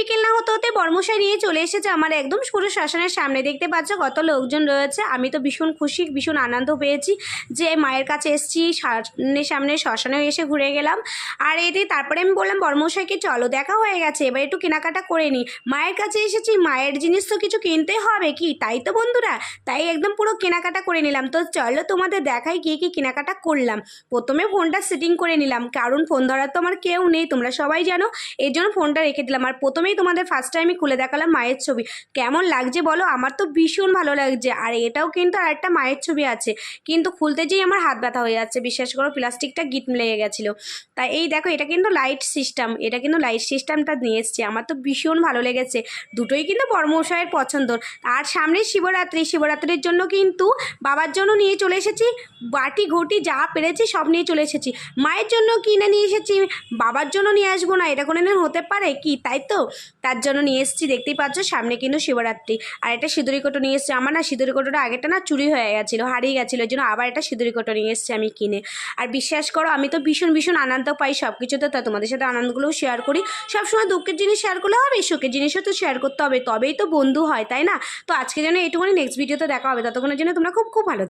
বিকেল না হতে হতে বর্মশাই নিয়ে চলে এসেছে আমার একদম পুরো শ্মশানের সামনে। দেখতে পাচ্ছ কত লোকজন রয়েছে। আমি তো ভীষণ খুশি, ভীষণ আনন্দ পেয়েছি যে মায়ের কাছে এসেছি। সামনে সামনে শ্মশানেও এসে ঘুরে গেলাম। আর এটি তারপরে আমি বললাম, বর্মশাইকে চলো, দেখা হয়ে গেছে। এবার একটু কেনাকাটা করে নিই মায়ের কাছে এসেছি, মায়ের জিনিস তো কিছু কিনতে হবে কি? তাই তো বন্ধুরা, তাই একদম পুরো কেনাকাটা করে নিলাম। তো চলো তোমাদের দেখাই কী কী কেনাকাটা করলাম। প্রথমে ফোনটা সেটিং করে নিলাম, কারণ ফোন ধরার তো আমার কেউ নেই, তোমরা সবাই জানো। এর জন্য ফোনটা রেখে দিলাম। আর প্রথমেই তোমাদের ফার্স্ট টাইমে খুলে দেখালাম মায়ের ছবি। কেমন লাগছে বলো? আমার তো ভীষণ ভালো লাগছে। আর এটাও কিন্তু আর একটা মায়ের ছবি আছে। কিন্তু খুলতে যেই আমার হাত ব্যথা হয়ে যাচ্ছে। বিশ্বাস করো, প্লাস্টিকটা গিট লেগে গেছিল। তাই এই দেখো, এটা কিন্তু লাইট সিস্টেম এটা কিন্তু লাইট সিস্টেমটা নিয়ে এসছে। আমার তো ভীষণ ভালো লেগেছে। দুটোই কিন্তু বর্মশায়ের পছন্দ। আর সামনে শিবরাত্রি। শিবরাত্রির জন্য কিন্তু বাবার জন্য নিয়ে চলে এসেছি। বাটি, ঘটি, যা পেরেছি সব নিয়ে চলে এসেছি। মায়ের জন্য কিনে নিয়ে এসেছি। বাবার জন্য নিয়ে আসব না। এটা কোনো দিন হতে পারে কি? তাই তো? তার জন্য নিয়ে এসেছি, দেখতেই পাচ্ছ সামনে কিন্তু শিবরাত্রি। আর একটা সিঁদুরি কোটো নিয়ে এসেছি। আমার না সিঁদুরি কোটোটা আগেটা না চুরি হয়ে গেছিল, হারিয়ে গেছিল ওই জন্য আবার একটা সিঁদুরি কোটো নিয়ে এসেছি আমি কিনে। আর বিশ্বাস করো, আমি তো ভীষণ ভীষণ আনন্দ পাই সব কিছুতে তো তোমাদের সাথে আনন্দগুলোও শেয়ার করি। সবসময় দুঃখের জিনিস শেয়ার করলে হবে, সুখের জিনিসও তো শেয়ার করতে হবে, তবেই তো বন্ধু হয়, তাই না? তো আজকে যেন এইটুকুনি নেক্সট ভিডিওতে দেখা হবে, ততক্ষণের জন্য তোমরা খুব খুব ভালো